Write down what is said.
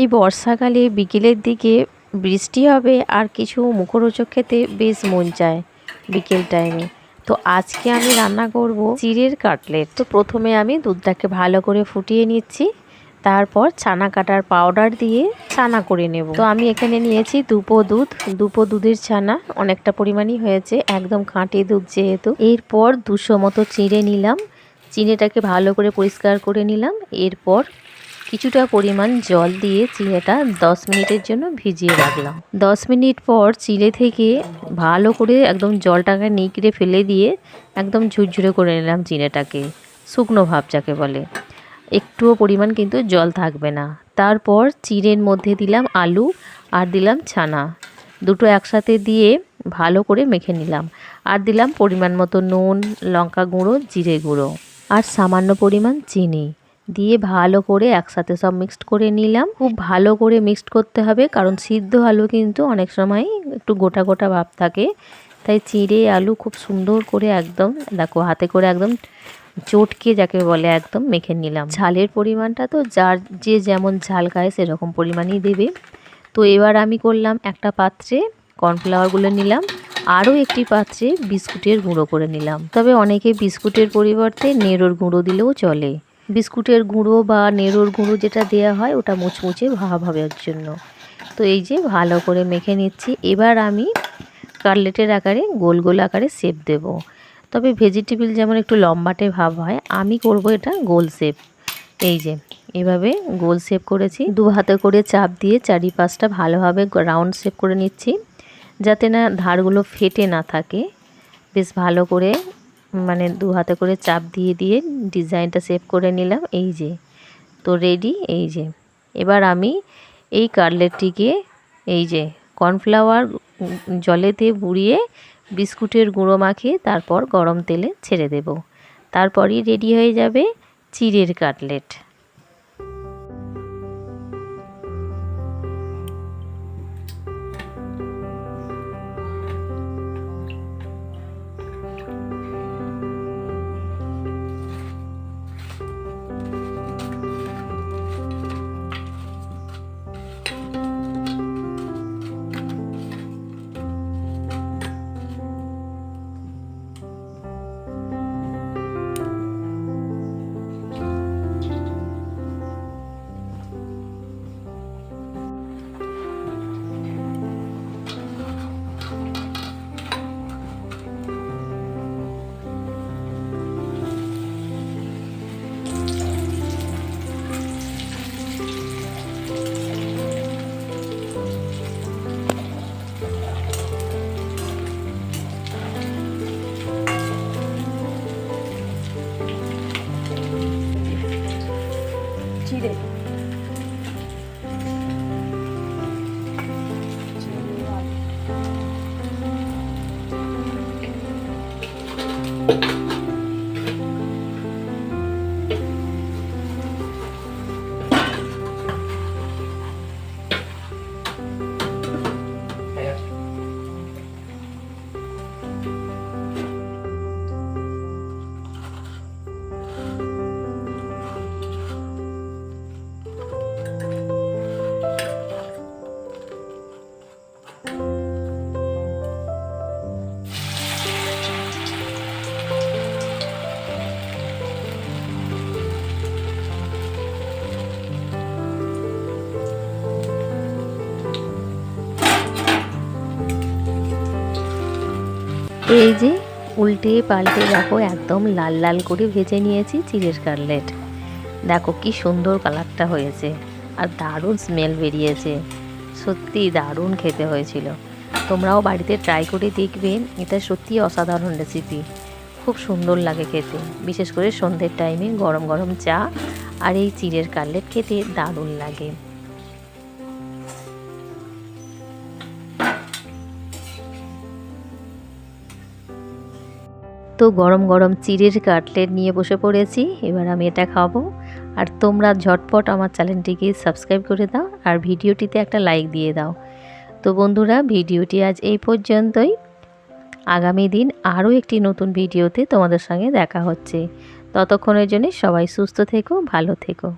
এই বর্ষাকালে বিকেলের দিকে বৃষ্টি হবে আর কিছু মুখরোচক খেতে বেশ মন চায় বিকেল টাইমে তো আজকে আমি রান্না করব চিড়ের কাটলেট। তো প্রথমে আমি দুধটাকে ভালো করে ফুটিয়ে নিচ্ছি, তারপর ছানা কাটার পাউডার দিয়ে ছানা করে নেব। তো আমি এখানে নিয়েছি দুপো দুধ। দুপো দুধের ছানা অনেকটা পরিমাণই হয়েছে, একদম খাঁটি দুধ যেহেতু। এরপর দুশো মতো চিড়ে নিলাম। চিড়েটাকে ভালো করে পরিষ্কার করে নিলাম। এরপর কিছুটা পরিমাণ জল দিয়ে চিড়েটা দশ মিনিটের জন্য ভিজিয়ে রাখলাম। দশ মিনিট পর চিড়ে থেকে ভালো করে একদম জলটাকে নিকড়ে ফেলে দিয়ে একদম ঝুরঝুরে করে নিলাম চিড়েটাকে, শুকনো ভাব যাকে বলে। একটুও পরিমাণ কিন্তু জল থাকবে না। তারপর চিড়ের মধ্যে দিলাম আলু আর দিলাম ছানা। দুটো একসাথে দিয়ে ভালো করে মেখে নিলাম। আর দিলাম পরিমাণ মতো নুন, লঙ্কা গুঁড়ো, জিরে গুঁড়ো। আর সামান্য পরিমাণ চিনি। দিয়ে ভালো করে একসাথে সব মিক্সড করে নিলাম। খুব ভালো করে মিক্সড করতে হবে, কারণ সিদ্ধ আলু কিন্তু অনেক সময় একটু গোটা গোটা ভাব থাকে। তাই চিড়ে আলু খুব সুন্দর করে একদম, দেখো হাতে করে একদম চটকে যাকে বলে একদম মেখে নিলাম। ঝালের পরিমাণটা তো যার যে যেমন ঝাল খায় সেরকম পরিমাণই দেবে। তো এবার আমি করলাম একটা পাত্রে কর্নফ্লাওয়ারগুলো নিলাম, আরও একটি পাত্রে বিস্কুটের গুঁড়ো করে নিলাম। তবে অনেকে বিস্কুটের পরিবর্তে নেড়োর গুঁড়ো দিলেও চলে। বিস্কুটের গুঁড়ো বা নেড়োর গুঁড়ো যেটা দেওয়া হয়, ওটা মুচমুচে ভাব হওয়ার জন্য। তো এই যে ভালো করে মেখে নিচ্ছি। এবার আমি কাটলেটের আকারে গোল গোল আকারে শেপ দেব। তবে ভেজিটেবিল যেমন একটু লম্বাটে ভাব হয়, আমি করব এটা গোল শেপ। এই যে, এভাবে গোল শেপ করেছি। দু হাতে করে চাপ দিয়ে চারিপাশটা ভালোভাবে রাউন্ড শেপ করে নিচ্ছি। যাতে না ধারগুলো ফেটে না থাকে। বেশ ভালো করে মানে দু হাতে করে চাপ দিয়ে দিয়ে ডিজাইনটা সেভ করে নিলাম। এই যে, তো রেডি এই যে। এবার আমি এই কাটলেটটিকে এই যে কর্নফ্লাওয়ার জলেতে বুড়িয়ে বিস্কুটের গুঁড়ো মাখিয়ে তারপর গরম তেলে ছেড়ে দেব। তারপরই রেডি হয়ে যাবে চিড়ের কাটলেট। এই যে উল্টে পাল্টে দেখো, একদম লাল লাল করে ভেজে নিয়েছি চিড়ের কাটলেট। দেখো কি সুন্দর কালারটা হয়েছে আর দারুণ স্মেল বেরিয়েছে। সত্যি দারুণ খেতে হয়েছিল। তোমরাও বাড়িতে ট্রাই করে দেখবে, এটা সত্যি অসাধারণ রেসিপি খুব সুন্দর লাগে খেতে, বিশেষ করে সন্ধ্যের টাইমে গরম গরম চা আর এই চিড়ের কাটলেট খেতে দারুণ লাগে। তো গরম গরম চিড়ের কাটলেট নিয়ে বসে পড়েছি, এবার আমি এটা খাব। আর তোমরা ঝটপট আমার চ্যানেলটিকে সাবস্ক্রাইব করে দাও আর ভিডিওটিতে একটা লাইক দিয়ে দাও। তো বন্ধুরা, ভিডিওটি আজ এই পর্যন্তই। আগামী দিন আরও একটি নতুন ভিডিওতে তোমাদের সঙ্গে দেখা হচ্ছে। ততক্ষণের জন্য সবাই সুস্থ থেকো, ভালো থেকো।